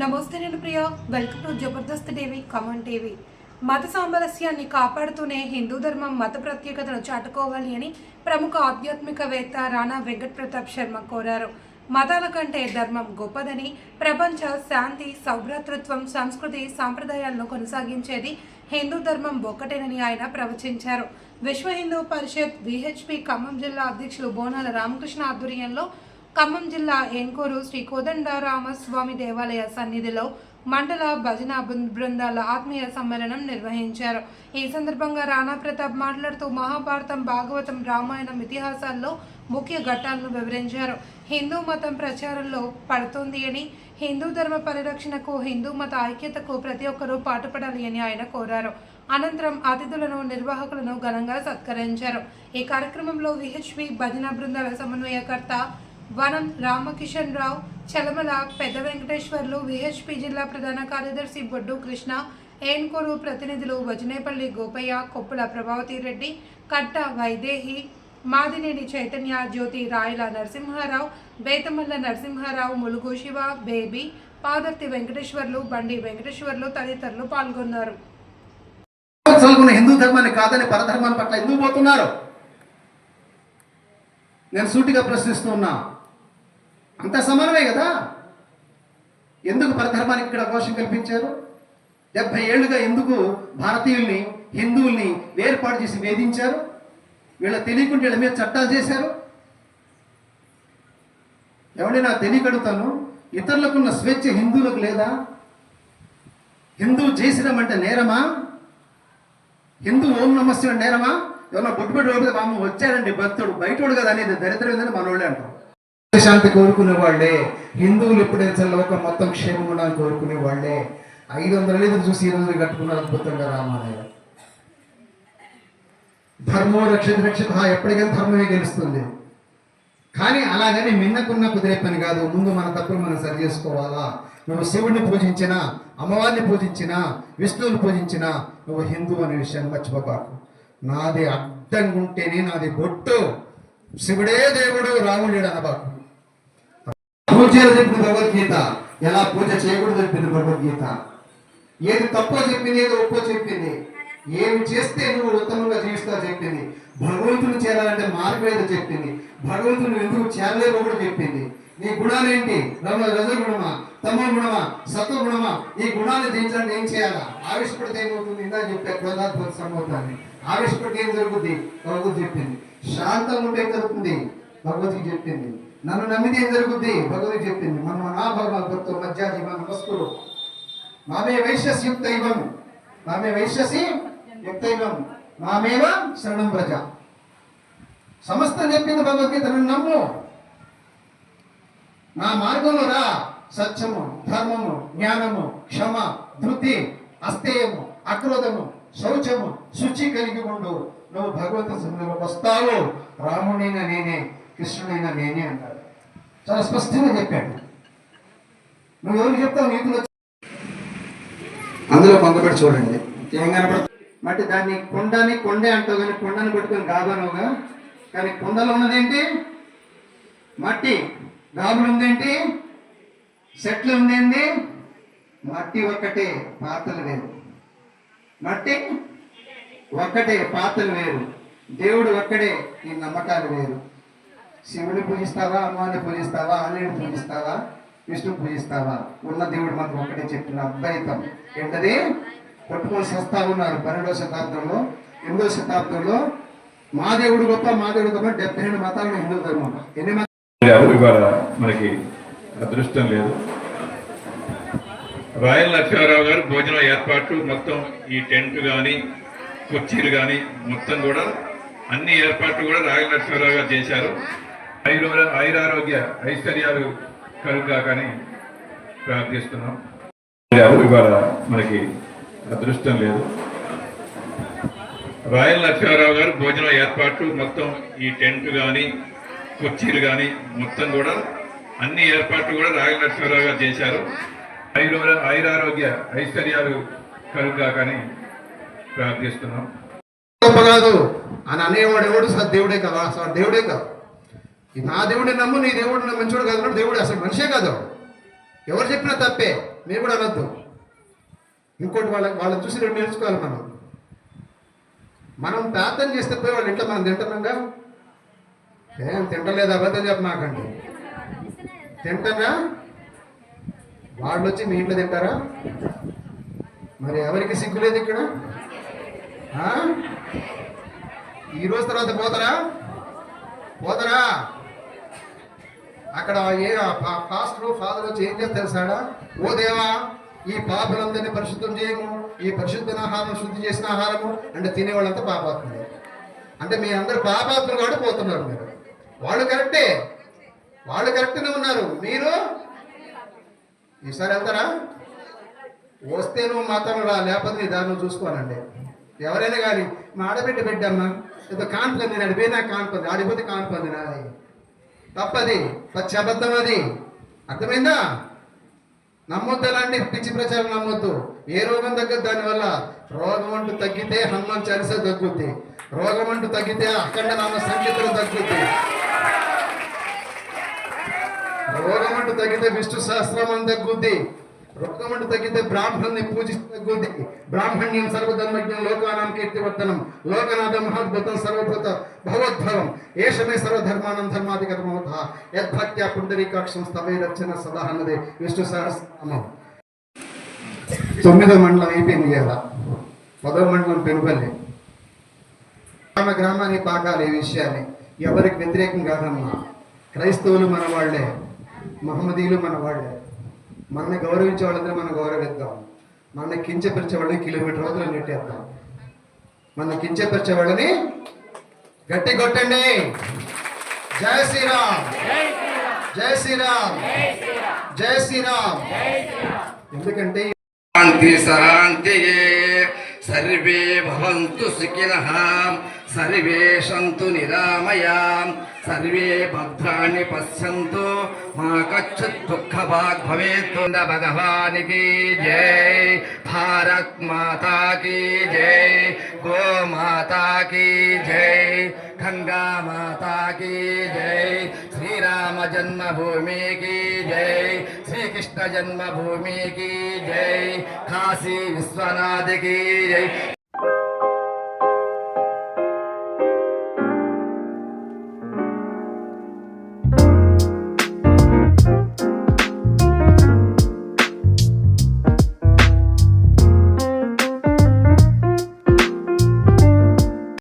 నమస్తే నేను Priya. Welcome to Jabardasth TV common TV. మత సామరస్యాన్ని కాపాడుతూనే హిందూ ధర్మం మత ప్రత్యేకతను చాటుకోవాలి అని ప్రముఖ ఆధ్యాత్మికవేత్త రాణా వెంకట్ ప్రతాప్ శర్మ కోరారు. మతాల కంటే ధర్మం గొప్పదని ప్రపంచ శాంతి సౌభ్రాతృత్వం సంస్కృతి సాంప్రదాయాలను కొనసాగించేది హిందూ ధర్మం ఒక్కటేనని ఆయన ప్రవచించారు. విశ్వ హిందూ పరిషత్ విహెచ్పి ఖమ్మం జిల్లా అధ్యక్షులు బోనాల రామకృష్ణ ఆధ్వర్యంలో ఖమ్మం జిల్లా ఏన్కోరు శ్రీ కోదండరామస్వామి దేవాలయ సన్నిధిలో మండల భజన బృందాల ఆత్మీయ సమ్మేళనం నిర్వహించారు. ఈ సందర్భంగా రాణా ప్రతాప్ మాట్లాడుతూ మహాభారతం భాగవతం రామాయణం ఇతిహాసాల్లో ముఖ్య ఘట్టాలను వివరించారు. హిందూ మతం ప్రచారంలో పడుతుంది అని హిందూ ధర్మ పరిరక్షణకు హిందూ మత ఐక్యతకు ప్రతి ఒక్కరూ పాటుపడాలి అని ఆయన కోరారు. అనంతరం అతిథులను నిర్వాహకులను ఘనంగా సత్కరించారు. ఈ కార్యక్రమంలో విహెచ్పి భజన బృందాల సమన్వయకర్త వనం రామకిషన్ రావు చలమల పెద్ద వెంకటేశ్వర్లు విహెచ్పి జిల్లా ప్రధాన కార్యదర్శి బొడ్డు కృష్ణ ఏన్కోరు ప్రతినిధులు వజనేపల్లి గోపయ్య కొప్పుల ప్రభావతి రెడ్డి కట్ట వైదేహి మాదినేని చైతన్య జ్యోతి రాయల నరసింహారావు బేతమల్ల నరసింహారావు ములుగు శివ బేబీ పాదర్తి వెంకటేశ్వర్లు బండి వెంకటేశ్వర్లు తదితరులు పాల్గొన్నారు. హిందూ ధర్మాన్ని కాదని పరధర్మాల పట్ల ఎందుకు పోతున్నారు? నేను సూటిగా ప్రశ్నిస్తున్నా అంత సమానమే కదా? ఎందుకు పరధర్మానికి ఇక్కడ అవకాశం కల్పించారు? డెబ్బై ఏళ్ళుగా ఎందుకు భారతీయుల్ని హిందువుల్ని వేర్పాటు చేసి వేధించారు? వీళ్ళ తెలియకుండా వీళ్ళ మీద చట్టాలు చేశారు? ఎవడైనా తెలియకడుతాను ఇతరులకున్న స్వేచ్ఛ హిందువులకు లేదా? హిందువు చేసినాం అంటే నేరమా? హిందూ ఓం నమస్తే నేరమా? ఎవరన్నా బొట్టుబెట్టి బామ్మ వచ్చాడండి భక్తుడు బయటోడు కదా అనేది దరిద్రం ఏందని మనోళ్ళే అంటారు. శాంతి కోరుకునే వాళ్ళే. హిందువులు ఎప్పుడైతే లోకం మొత్తం క్షేమం ఉండాలని కోరుకునే వాళ్ళే. ఐదు వందల ఎదురు చూసి ఈ రోజు కట్టుకున్నారు అద్భుతంగా రామాలయం. ధర్మో రక్షిత రక్షిత ఎప్పటికైనా ధర్మమే గెలుస్తుంది. కానీ అలాగని మిన్నకున్న కుదిరే పని కాదు. ముందు మన తప్పులు మనం సరి చేసుకోవాలా? నువ్వు శివుడిని పూజించినా అమ్మవారిని పూజించినా విష్ణువుని పూజించినా నువ్వు హిందువు అనే విషయాన్ని మర్చిపోబాకు. నాది అడ్డంగా ఉంటేనే నాది బొట్టు. శివుడే దేవుడు రాముడు అనబాకు. పూజలు చెప్పింది భగవద్గీత. ఎలా పూజ చేయకూడదు చెప్పింది భగవద్గీత. ఏది తప్పో చెప్పింది ఏది ఒప్పో చెప్పింది. ఏమి చేస్తే నువ్వు ఉత్తమంగా జీవిస్తావు చెప్పింది. భగవంతుని చేరాలంటే మార్గం ఏదో చెప్పింది. భగవంతుని ఎందుకు చేరలేవో కూడా చెప్పింది. నీ గుణాలేంటి రమ రజగుణమా తమో గుణమా? సత్వ గుణమా? ఈ గుణాన్ని జయించడానికి ఏం చేయాలా? ఆవిష్పడితే ఏమవుతుంది? ఇందా చెప్పే క్రోధాత్మక సమవుతాన్ని ఆవిష్పడితే ఏం జరుగుద్ది? భగవద్గీత చెప్పింది. శాంతం ఉంటే ఏం జరుగుతుంది? భగవద్గీత చెప్పింది. నన్ను నమ్మితే ఏం జరుగుద్ది? భగవతి చెప్పింది. మనం నా భగవద్భక్తు మధ్య మన నమస్కురు మామే వైశ్యస్ యుక్తైవం. మామే వైశ్యసి యుక్త ఇవం మామేవ శరణం ప్రజ. సమస్త చెప్పింది భగవద్గీత నన్ను నమ్ము. నా మార్గంలో రా. సత్యము ధర్మము జ్ఞానము క్షమ ధృతి అస్థేయము అక్రోధము శౌచము శుచి కలిగి ఉండు. నువ్వు భగవంతు సన్నిధిలోకి వస్తావు. రాముడైన నేనే. కృష్ణుడైనా నేనే అన్నాడు చాలా స్పష్టంగా చెప్పాడు. నువ్వు ఎవరు చెప్తావు? నీతులు అందులో కొంగబెట్టి చూడండి. ఏం కనపడుతుంది? మట్టి దాన్ని కొండని కొండే అంటావు కానీ కొండని పెట్టుకొని గాబనుగా కానీ కొండలో ఉన్నదేంటి మట్టి. గాబులు ఉందేంటి సెట్లు ఉందేంటి మట్టి ఒక్కటే పాత్రలు వేరు. మట్టి ఒక్కటే పాత్రలు వేరు. దేవుడు ఒక్కడే ఈ నమ్మకాలు వేరు. శివుని పూజిస్తావా అమ్మవారిని పూజిస్తావా ఆంజనేయుని పూజిస్తావా విష్ణు పూజిస్తావా? ఉన్న దేవుడు మాత్రం ఒక్కటే చెప్పిన అద్వైతం. ఏంటది? కొట్టుకొని సస్తా ఉన్నారు పన్నెండవ శతాబ్దంలో ఎనిమిదవ శతాబ్దంలో. మా దేవుడు గొప్ప మా దేవుడు గొప్ప డెబ్బై రెండు మతాలు హిందూ ధర్మం. ఎన్ని ఇవాళ మనకి అదృష్టం లేదు. రాయల్ నరసింహారావు గారు భోజనం ఏర్పాట్లు మొత్తం ఈ టెంట్ కానీ కుర్చీలు కానీ మొత్తం కూడా అన్ని ఏర్పాట్లు కూడా రాయల్ నరసింహారావు గారు చేశారు. ఐరారోగ్య ఐశ్వర్యాలు కలుగా ప్రార్థిస్తున్నాం. ఇవాళ మనకి అదృష్టం లేదు. రాయల్ నరసింహారావు గారు భోజనం ఏర్పాట్లు మొత్తం ఈ టెంట్ కానీ కుర్చీలు కానీ మొత్తం కూడా అన్ని ఏర్పాట్లు కూడా రాయల్ నరసింహారావు గారు చేశారు. ఐరో ఐరారోగ్య ఐశ్వర్యాలు కలుగా కానీ ప్రార్థిస్తున్నాం. గొప్ప కాదు. అని అనేవాడు ఎవడు? అసలు దేవుడే కదా. సార్ దేవుడే కాదు. నా దేవుడిని నమ్ము నీ దేవుడు నా మంచోడు కాదు దేవుడు అసలు మనిషే కాదు. ఎవరు చెప్పినా తప్పే. మీరు కూడా అనొద్దు. ఇంకోటి వాళ్ళ వాళ్ళని చూసి రెండు నేర్చుకోవాలి మనం. మనం ప్రార్థన చేస్తే పోయి వాళ్ళ ఇంట్లో మనం తింటున్నాగా ఏం తింటలేదు? అబద్ధం చెప్పమాకండి తింటారా? వాళ్ళు వచ్చి మీ ఇంట్లో తింటారా? మరి ఎవరికి సిగ్గు లేదు ఇక్కడ? ఆ? ఈ రోజు తర్వాత పోతారా? అక్కడ ఏ పాస్టర్ ఫాదర్ వచ్చి ఏం చేస్తారు సాడా ఓ దేవా ఈ పాపలందరినీ పరిశుద్ధం చేయము ఈ పరిశుద్ధ ఆహారం శుద్ధి చేసిన ఆహారము అంటే తినేవాళ్ళంతా పాపాత్ములు. అంటే మీ అందరు పాపాత్ములు కాబట్టి పోతున్నారు మీరు. వాళ్ళు కరెక్టే. వాళ్ళు కరెక్ట్నే ఉన్నారు. మీరు? ఈసారి వెళ్తారా? వస్తే నువ్వు మాత్రం రా లేకపోతే నీ దాన్ని చూసుకోనండి. ఎవరైనా కానీ మా ఆడబిడ్డ బిడ్డమ్మా ఏదో కాన్పంది నేను కాన్పొంది ఆడిపోతే కాన్పంది నాది తప్పది. పచ్చి అబద్ధం అది. అర్థమైందా? నమ్మొద్దు అలాంటి పిచ్చి ప్రచారం నమ్మొద్దు. ఏ రోగం తగ్గదు దానివల్ల. రోగం అంటూ తగ్గితే హనుమాన్ చాలీసా తగ్గుద్ది. రోగం అంటూ తగ్గితే అఖండ నామ సంకీర్తన తగ్గుద్ది. రోగం అంటూ తగ్గితే విష్ణు సహస్రం అని తగ్గుద్ది. రోగం తగ్గితే బ్రాహ్మణ్ణి పూజిస్తే తగ్గుద్ది బ్రాహ్మణ్యం సర్వధర్మజ్ఞం లోకానాం కీర్తివర్ధనం. లోకనాథ మహద్భుతం సర్వభూత భగవద్భవం ఏషమే సర్వధర్మానం ధర్మాధిగతమవుత యద్భక్త్యా పుండరీకాక్షం స్థమే రచన సదా అన్నది విష్ణు సహస్రనామం. తొమ్మిదో మండలం అయిపోయింది కదా పదో మండలం పెనుపల్లి. గ్రామ గ్రామాన్ని పాకాలి ఈ విషయాన్ని. ఎవరికి వ్యతిరేకం కాదమ్మా. క్రైస్తవులు మన వాళ్ళే మహమ్మదీయులు మన వాళ్ళే మనల్ని గౌరవించే వాళ్ళందరూ మనం గౌరవిద్దాం. మనల్ని కించపరిచే వాళ్ళని కిలోమీటర్ రోజులు నెట్టేద్దాం. మన కించపరిచే వాళ్ళని గట్టి కొట్టండి. జై శ్రీరామ్. జై శ్రీరామ్. జై శ్రీరామ్. ఎందుకంటే శాంతి శాంతి. సర్వే భవంతు సుఖినః సర్వే సంతు నిరామయా సర్వే భద్రాన్ని పశ్యంతు మా కచ్చిత్ దుఃఖ భాగ్ భవేత్ భగవానికి జై భారత్ మాతా కీ జై గో మాతా కీ జై గంగా మాతా కీ జై श्री राम जन्मभूमि की जय। श्री कृष्ण जन्मभूमि की जय। काशी विश्वनाथ की जय।